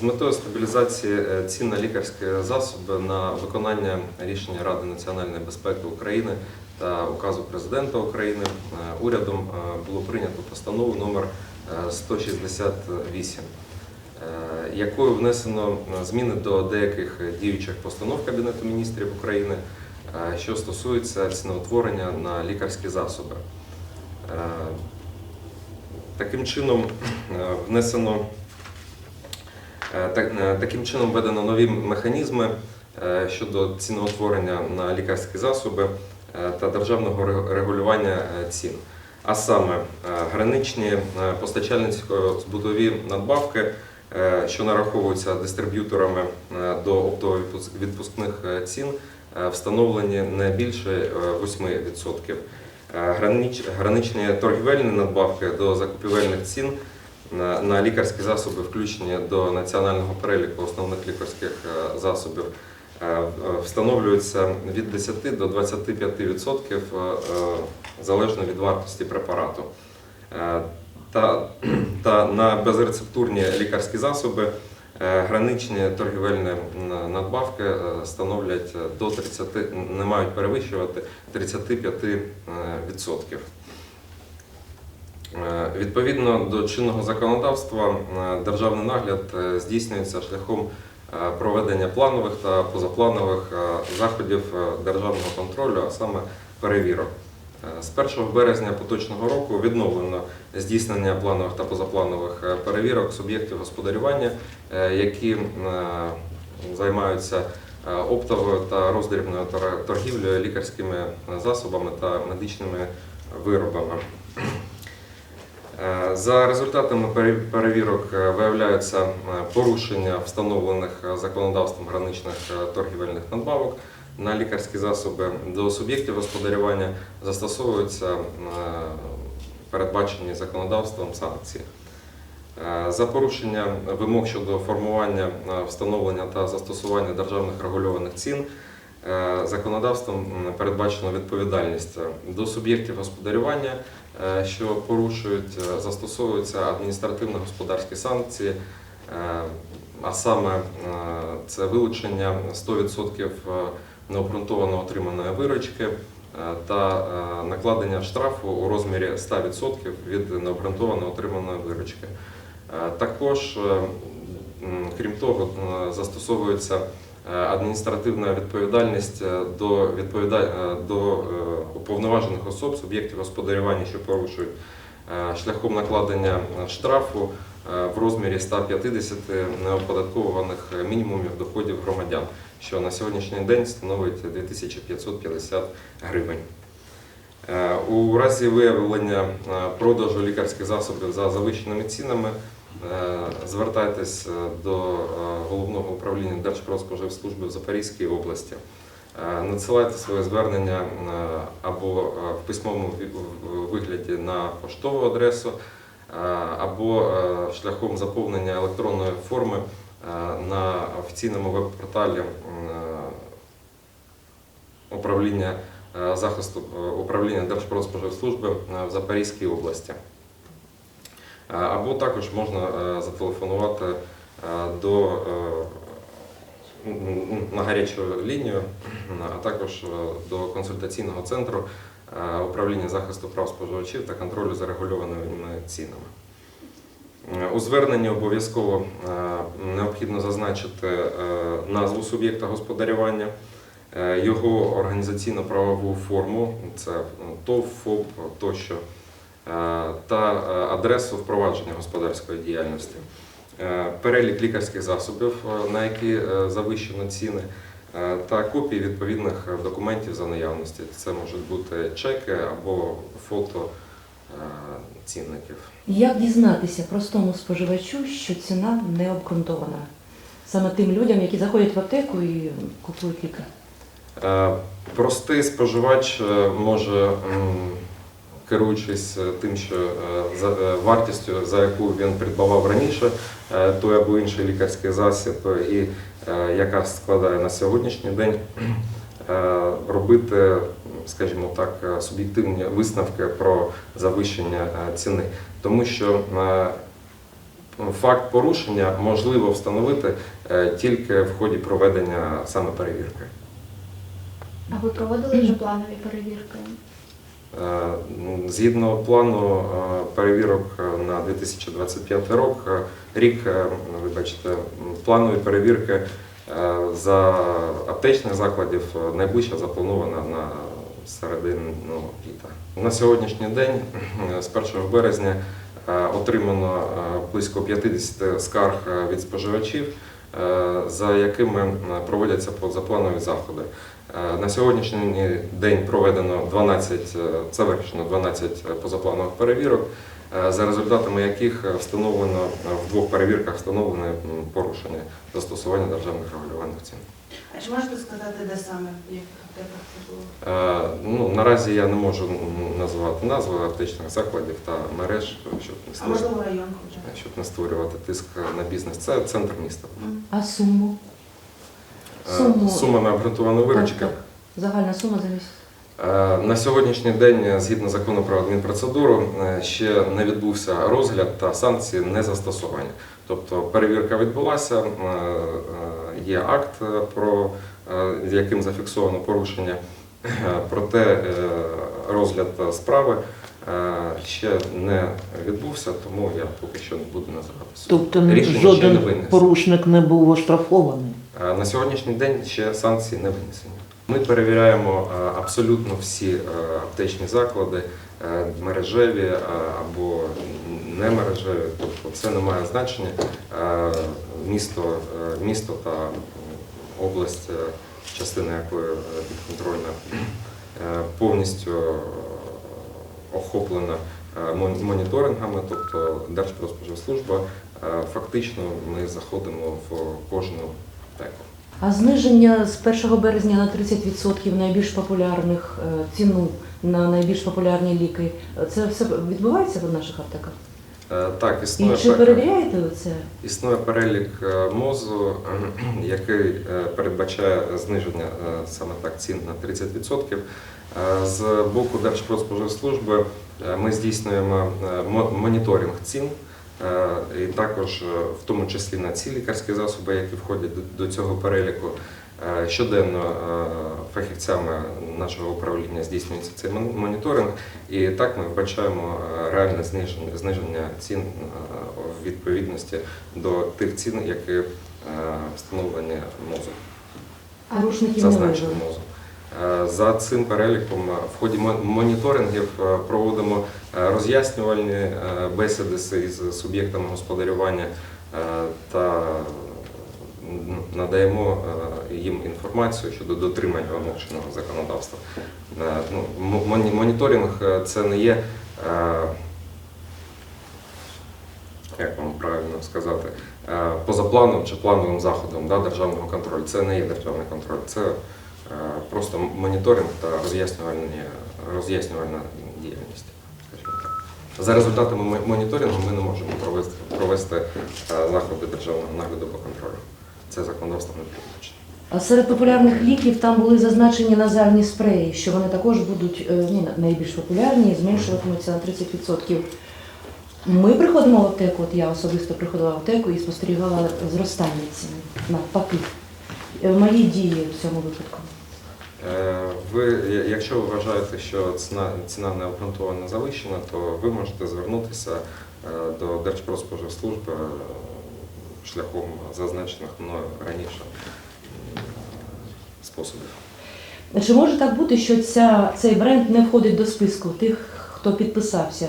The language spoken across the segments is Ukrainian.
З метою стабілізації е, цін на лікарські засоби на виконання рішення Ради національної безпеки України та указу президента України е, урядом е, було прийнято постанову номер е, 168, е, якою внесено зміни до деяких діючих постанов Кабінету міністрів України, що стосуються ціноутворення на лікарські засоби. Таким чином внесено Таким чином введено нові механізми е, щодо ціноутворення на лікарські засоби е, та державного регулювання е, цін. А саме е, граничні е, постачальницько-збутові надбавки, е, що нараховуються дистриб'юторами е, до оптово-відпускних е, цін, е, встановлені не більше е, 8%. Е, гранич- Граничні торгівельні надбавки до закупівельних цін на, лікарські засоби включені до національного переліку основних лікарських е, засобів е, встановлюються від 10 до 25% е, залежно від вартості препарату. Та, та на безрецептурні лікарські засоби граничні торгівельні надбавки становлять до 30, не мають перевищувати 35%. Е, Відповідно до чинного законодавства, е, державний нагляд е, здійснюється шляхом проведення планових та позапланових заходів державного контролю, а саме перевірок. З 1 березня поточного року відновлено здійснення планових та позапланових перевірок суб'єктів господарювання, які займаються оптовою та роздрібною торгівлею лікарськими засобами та медичними виробами. Е, За результатами перевірок е, виявляються е, порушення встановлених законодавством граничних торгівельних надбавок на лікарські засоби. До суб'єктів господарювання застосовуються передбачені законодавством санкції. За порушення вимог щодо формування, встановлення та застосування державних регульованих цін законодавством м, передбачено відповідальність до суб'єктів господарювання, е, що порушують, е, застосовуються адміністративно-господарські санкції, е, а саме е, це вилучення 100% необґрунтовано отриманої виручки е, та е, накладення штрафу у розмірі 100% від необґрунтовано отриманої виручки. Е, Також, е, крім того, е, застосовується е, адміністративна відповідальність е, до, відповіда... е, до е, уповноважених особ, суб'єктів господарювання, що порушують е, шляхом накладення штрафу е, в розмірі 150 неоподаткованих мінімумів доходів громадян, що на сьогоднішній день становить 2550 гривень. Е, У разі виявлення е, продажу лікарських засобів за завищеними цінами е, звертайтесь е, до е, головного управління Держпродспоживслужби в Запорізькій області. Е, Надсилайте своє звернення е, або е, в письмовому вигляді на поштову адресу, е, або е, шляхом заповнення електронної форми е, на офіційному веб-порталі е, управління е, захисту е, управління Держпродспоживслужби е, в Запорізькій області. Е, Або також можна е, зателефонувати е, до, е, м, м, на гарячу лінію, а також до консультаційного центру управління захисту прав споживачів та контролю за регульованими цінами. У зверненні обов'язково необхідно зазначити назву суб'єкта господарювання, його організаційно-правову форму, це ТОВ, ФОП тощо, та е, адресу впровадження господарської діяльності, Е, перелік лікарських засобів, е, на які е, завищено ціни, е, та копії відповідних е, документів за наявності. Це можуть бути чеки або фото е, цінників. Як дізнатися простому споживачу, що ціна не обґрунтована? Саме тим людям, які заходять в аптеку і купують ліки. Е, Простий споживач е, може, керуючись е, тим, що е, за е, вартістю, за яку він придбавав раніше той або інший лікарський засіб, і яка складає на сьогоднішній день, робити, скажімо так, суб'єктивні висновки про завищення ціни. Тому що факт порушення можливо встановити тільки в ході проведення саме перевірки. А ви проводили вже планові перевірки? Е, м, Згідно плану е, перевірок е, на 2025 рік, рік, вибачте, планові перевірки за аптечних закладів найближча запланована на середину літа. На сьогоднішній день, з 1 березня, отримано близько 50 скарг від споживачів, за якими проводяться позапланові заходи. Е, На сьогоднішній день проведено 12, е, завершено 12 позапланових перевірок, е, за результатами яких е, встановлено е, в двох перевірках встановлено порушення застосування державних регулювальних цін. А чи можете сказати, де саме, в яких аптеках це було? Е, Ну, наразі я не можу назвати назви аптечних закладів та мереж, щоб не А створювати, можливо район щоб не створювати тиск на бізнес. Це центр міста. А суму? Е, Суму. Сума на обґрунтовану так. Загальна сума за місяць. Е, На сьогоднішній день, згідно закону про адмінпроцедуру, е, ще не відбувся розгляд та санкції не застосовані. Тобто перевірка відбулася, є акт, про яким зафіксовано порушення, проте розгляд справи ще не відбувся, тому я поки що не буду називати суд. Тобто Рішення ще не жоден порушник не був оштрафований. Е, На сьогоднішній день ще санкції не винесені. Ми перевіряємо е, абсолютно всі е, аптечні заклади, е, мережеві е, або не мережеві, тобто це не має значення. Е, Місто, е, місто та область, е, частина якої е, підконтрольна, е, повністю е, охоплена е, моніторингами, тобто Держпродспоживслужба. Е, Фактично ми заходимо в кожну аптеку. А зниження з 1 березня на 30% найбільш популярних е, ціну на найбільш популярні ліки. Це все відбувається в наших аптеках? Е, Так, І існує, чи перевіряєте це? існує перелік е, МОЗу, який е, передбачає зниження саме так цін на 30%. Е, З боку Держпродспоживслужби ми здійснюємо моніторинг цін. І також, в тому числі на ці лікарські засоби, які входять до- цього переліку, щоденно е, фахівцями нашого управління здійснюється цей моніторинг, і так ми вбачаємо е, реальне зниження, цін е, в відповідності до тих цін, які е, встановлені МОЗом, Порушників не зазначені. Е, За цим переліком е, в ході моніторингів е, проводимо е, роз'яснювальні е, бесіди з- суб'єктами господарювання е, та надаємо е, їм інформацію щодо дотримання вимог законодавства. Е, Ну, моніторинг е, це не є, е, як вам правильно сказати, позаплановим чи плановим заходом да, державного контролю. Це не є державний контроль, це просто моніторинг та роз'яснювальна діяльність. За результатами моніторингу ми не можемо провести, провести заходи державного нагляду по контролю. Це законодавство не передбачено. А серед популярних ліків там були зазначені назальні спреї, що вони також будуть ну, найбільш популярні і зменшуватимуться на 30%. Ми приходимо в аптеку, от я особисто приходила в аптеку і спостерігала зростання цін навпаки. Е, Мої дії в цьому випадку. Е, Ви, якщо ви вважаєте, що ціна, ціна необґрунтовано завищена, то ви можете звернутися до Держпродспоживслужби шляхом зазначених мною раніше способів. Чи може так бути, що ця, цей бренд не входить до списку тих, хто підписався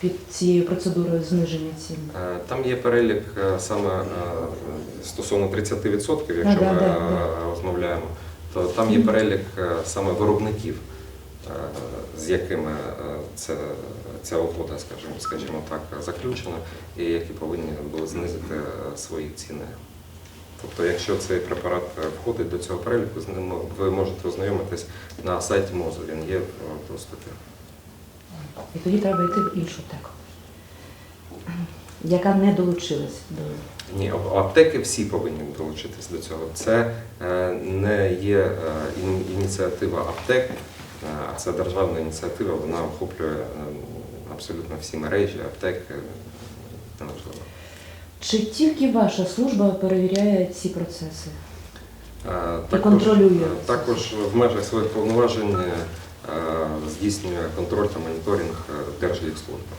під цією процедурою зниження цін? Е, Там є перелік е, саме е, стосовно 30%, якщо Да, ми да, да. розмовляємо, то там є перелік саме виробників, з якими це, ця угода, скажімо, скажімо так, заключена, і які повинні були знизити свої ціни. Тобто, якщо цей препарат е, входить до цього переліку, з ним ви можете ознайомитись на сайті МОЗу, він є в доступі. І тоді треба йти в іншу аптеку, яка не долучилась до. Ні, аптеки всі повинні долучитись до цього. Це е, не є е, ініціатива аптек, а це державна ініціатива, вона охоплює е, абсолютно всі мережі, аптеки. неважливо. Чи тільки ваша служба перевіряє ці процеси? Е, І контролює. е, Також в межах своїх повноважень е, здійснює контроль та моніторинг е, Держлікслужба.